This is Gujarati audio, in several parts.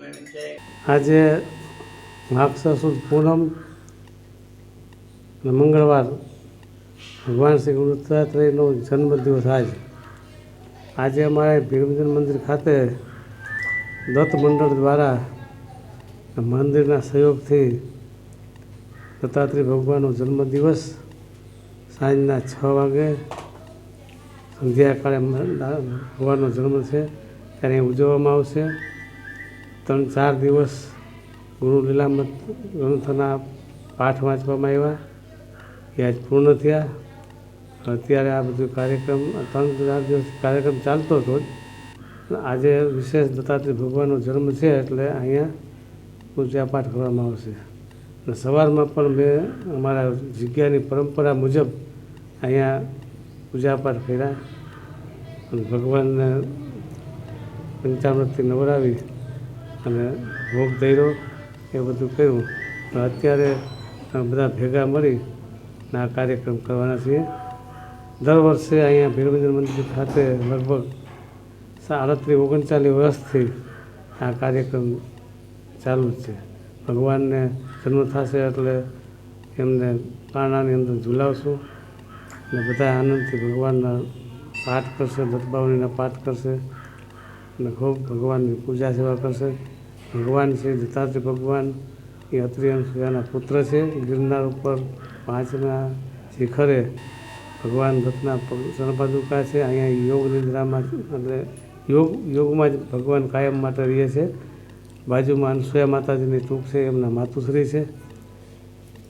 વિક્ષે આજે માગસર પૂનમ અને મંગળવાર ભગવાન શ્રી ગુરુ દત્તાત્રેયનો જન્મદિવસ આજ. આજે અમારે ભીમજન મંદિર ખાતે દત્ત મંડળ દ્વારા મંદિરના સહયોગથી દત્તાત્રેય ભગવાનનો જન્મદિવસ સાંજના છ વાગે સંધ્યાકાળે ભગવાનનો જન્મ છે, ત્યારે ઉજવવામાં આવશે. ત્રણ, ચાર દિવસ ગુરુ લીલામત ગ્રંથના પાઠ વાંચવામાં આવ્યા. એ આજ પૂર્ણ થયા. અત્યારે આ બધું કાર્યક્રમ, ત્રણ, ચાર દિવસ કાર્યક્રમ ચાલતો હતો આજે વિશેષ દત્તાત્રેય ભગવાનનો જન્મ છે, એટલે અહીંયા પૂજા પાઠ કરવામાં આવશે. અને સવારમાં પણ મેં અમારા જગ્યાની પરંપરા મુજબ અહીંયા પૂજા પાઠ કર્યા અને ભગવાનને પંચામૃતથી નવરાવી અને ભોગ ધર્યો, એ બધું કર્યું. પણ અત્યારે બધા ભેગા મળી આ કાર્યક્રમ કરવાના છીએ. દર વર્ષે અહીંયા ભીરભંજન મંદિર ખાતે લગભગ સાડત્રીસ ઓગણચાલીસ વર્ષથી આ કાર્યક્રમ ચાલુ જ છે. ભગવાનને જન્મ થશે એટલે એમને પારણાની અંદર ઝુલાવશું. અને બધા આનંદથી ભગવાનના પાઠ કરશે દત્તબાવણીના પાઠ કરશે અને ખૂબ ભગવાનની પૂજા સેવા કરશે. ભગવાન છે દત્તાત્રેય ભગવાન એ અત્રિયંશના પુત્ર છે. ગિરનાર ઉપર પાંચના શિખરે ભગવાન દત્તના ચરણપાદુકા છે. અહીંયા યોગ નિદ્રામાં એટલે યોગ, યોગમાં જ ભગવાન કાયમ માટે રહે છે. બાજુમાં અનસુયા માતાજીની ચૂક છે, એમના માતુશ્રી છે.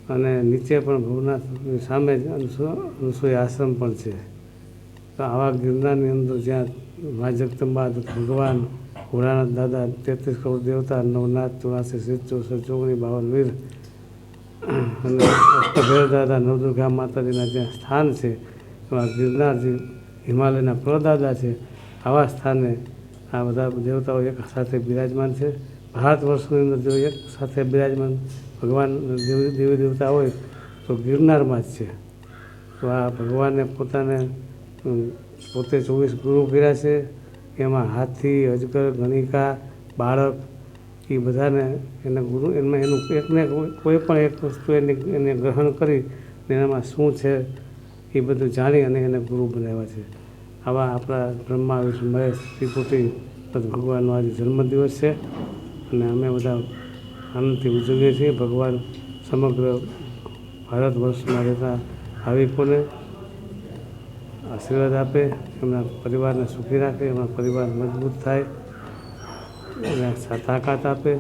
અને નીચે પણ ભવનાથની સામે જ અનુસૂય આશ્રમ પણ છે. તો આવા ગિરનારની અંદર જ્યાં મા જગદંબા ભગવાન, ભોળાનાથ દાદા, તેત્રીસ કરોડ દેવતા, નવનાથ, ચોરાસી સિદ્ધ ચોસઠ, ચોગણી, બાવન વીર અને અષ્ટભૈર દાદા, નવદુર્ગા માતાજીના જ્યાં સ્થાન છે એવા ગિરનારજી, હિમાલયના પ્રદાદા છે, આવા સ્થાને આ બધા દેવતાઓ એક સાથે બિરાજમાન છે. ભારત વર્ષની અંદર જો એક સાથે બિરાજમાન ભગવાન દેવી દેવી દેવતા હોય, તો ગિરનારમાં જ છે. તો આ ભગવાને પોતાને પોતે ચોવીસ ગુરુ કર્યા છે. એમાં હાથી, અજગર, ગણિકા, બાળક એ બધાને એને ગુરુ, એમાં એનું એકને કોઈ પણ એક વસ્તુ એને એને ગ્રહણ કરી એનામાં શું છે એ બધું જાણી અને એને ગુરુ બનાવ્યા છે. આવા આપણા બ્રહ્મા, વિષ્ણુ, મહેશ, ત્રિપુટી, ભગવાનનો આજે જન્મદિવસ છે. અને અમે બધા આનંદથી ઉજવીએ છીએ. ભગવાન સમગ્ર ભારત વર્ષમાં રહેતા ભાવિકોને આશીર્વાદ આપે એમના પરિવારને સુખી રાખે એમના પરિવાર મજબૂત થાય એને તાકાત આપે.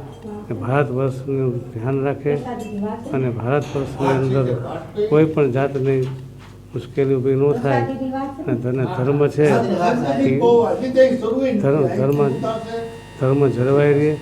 અને ભારત વર્ષનું ધ્યાન રાખે અને ભારત વર્ષની અંદર કોઈ પણ જાતની મુશ્કેલી ઊભી ન થાય. અને ધર્મ છે. ધર્મ ધર્મ ધર્મ જળવાઈ રહે.